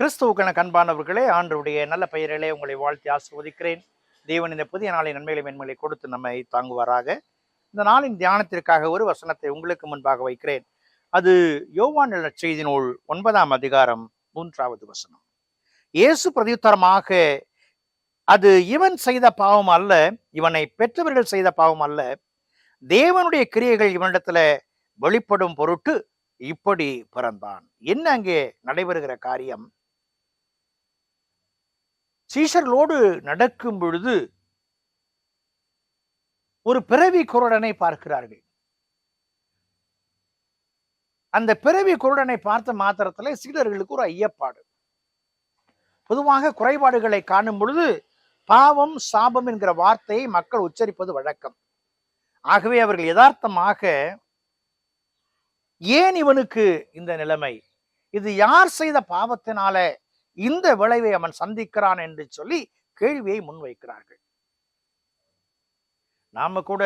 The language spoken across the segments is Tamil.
கிறிஸ்துவுக்கான கண்பானவர்களே ஆண்டருடைய நல்ல பெயரிலே உங்களை வாழ்த்தி ஆசிர்வதிக்கிறேன். தேவன் இந்த புதிய நாளின் நன்மைகளை மென்மைகளை கொடுத்து நம்மை தாங்குவாராக. இந்த நாளின் தியானத்திற்காக ஒரு வசனத்தை உங்களுக்கு முன்பாக வைக்கிறேன். அது யோவான் செய்தி நூல் ஒன்பதாம் அதிகாரம் மூன்றாவது வசனம். இயேசு பிரதியுத்தரமாக அது இவன் செய்த பாவம் அல்ல இவனை பெற்றவர்கள் செய்த பாவம் அல்ல. தேவனுடைய கிரியைகள் இவனிடத்துல வெளிப்படும் பொருட்டு இப்படி பிறந்தான். என்ன அங்கே நடைபெறுகிற காரியம்? சீஷர்களோடு நடக்கும் பொழுது ஒரு பிறவி குருடனை பார்க்கிறார்கள். அந்த பிறவி குருடனை பார்த்த மாத்திரத்துல சீடர்களுக்கு ஒரு ஐயப்பாடு. பொதுவாக குறைபாடுகளை காணும் பொழுது பாவம் சாபம் என்கிற வார்த்தையை மக்கள் உச்சரிப்பது வழக்கம். ஆகவே அவர்கள் யதார்த்தமாக ஏன் இவனுக்கு இந்த நிலைமை? இது யார் செய்த பாவத்தினால இந்த விளைவை அவன் சந்திக்கிறான் என்று சொல்லி கேள்வியை முன்வைக்கிறார்கள். நாம கூட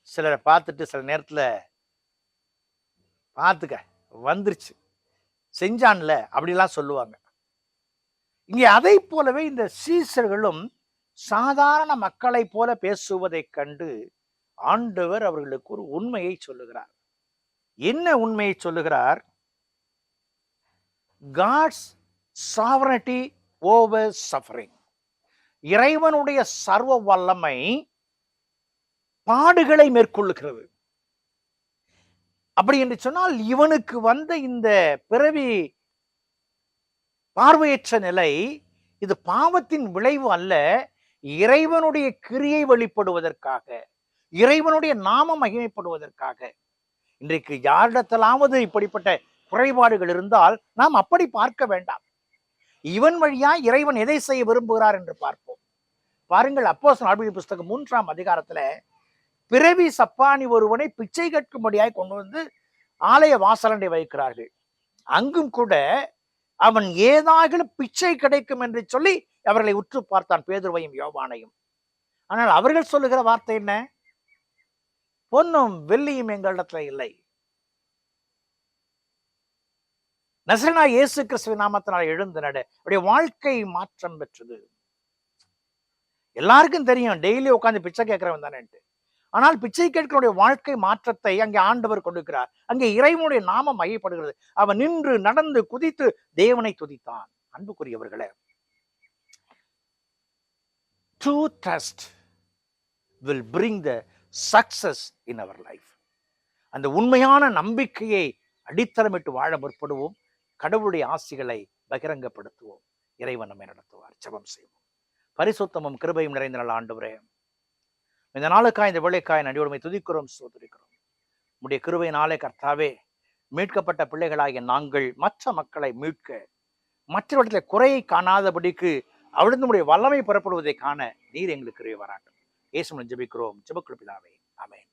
சிலரை பார்த்துட்டு சில நேரத்துல பார்த்துக்க வந்துருச்சு. செஞ்சான்ல அப்படிலாம் சொல்லுவாங்க. இங்கே அதை போலவே இந்த சீசர்களும் சாதாரண மக்களைப் போல பேசுவதைக் கண்டு ஆண்டவர் அவர்களுக்கு ஒரு உண்மையை சொல்லுகிறார். என்ன உண்மையை சொல்லுகிறார்? காட்ஸ் சாவரனிட்டி ஓவர் சஃபரிங் இறைவனுடைய சர்வ வல்லமை பாடுகளை மேற்கொள்ளுகிறது. அப்படி என்று சொன்னால் இவனுக்கு வந்த இந்த பிறவி பார்வையற்ற நிலை இது பாவத்தின் விளைவு அல்ல இறைவனுடைய கிரியை வெளிப்படுவதற்காக இறைவனுடைய நாம மகிமைப்படுவதற்காக. இன்றைக்கு யாரிடத்திலாவது இப்படிப்பட்ட குறைபாடுகள் இருந்தால் நாம் அப்படி பார்க்க வேண்டாம். இவன் வழியா இறைவன் எதை செய்ய விரும்புகிறார் என்று பார்ப்போம். பாருங்கள் அப்போ நாடுவி புஸ்தகம் மூன்றாம் அதிகாரத்துல பிறவி சப்பானி ஒருவனை பிச்சை கேட்கும்படியாய் கொண்டு வந்து ஆலய வாசலண்டை வைக்கிறார்கள். அங்கும் கூட அவன் ஏதாகிலும் பிச்சை கிடைக்கும் என்று சொல்லி அவர்களை உற்று பார்த்தான் பேதுருவையும் யோவானையும். ஆனால் அவர்கள் சொல்லுகிற வார்த்தை என்ன? பொன்னும் வெள்ளியும் எங்களிடத்துல இல்லை. நசரனா இயேசு கிறிஸ்துவ நாமத்தினால் எழுந்து நட. அவருடைய வாழ்க்கை மாற்றம் பெற்றது. எல்லாருக்கும் தெரியும் டெய்லி உட்காந்து பிச்சை கேட்கிறவன் தானேன்ட்டு. ஆனால் பிச்சை கேட்கிறவனுடைய வாழ்க்கை மாற்றத்தை அங்கே ஆண்டவர் கொடுக்கிறார். அங்கே இறைவனுடைய நாமம் மையப்படுகிறது அவன் நின்று நடந்து குதித்து தேவனை துதித்தான். அன்புக்குரியவர்களே true trust will bring the success in our life அந்த உண்மையான நம்பிக்கையை அடித்தளமிட்டு வாழ முற்படுவோம். கடவுளுடைய ஆசிகளை பகிரங்கப்படுத்துவோம். இறைவன் நம்மை நடத்துவார். ஜபம் செய்வோம். பரிசுத்தமும் கிருபையும் நிறைந்த நாள் ஆண்டவரே. இந்த நாளுக்காய் இந்த வேலைக்காய் நடிவுடைமை துதிக்கிறோம் சோதரிக்கிறோம் உடைய கிருபை நாளே கர்த்தாவே மீட்கப்பட்ட பிள்ளைகளாகிய நாங்கள் மற்ற மக்களை மீட்க மற்றவற்றில் குறையை காணாதபடிக்கு அவிழுந்து உடைய வல்லமை புறப்படுவதை காண நீர் எங்களுக்கு வராட்டும் இயேசுமன் ஜெபிக்கிறோம். ஜெபக்குழுப்பிதாவே அமேன்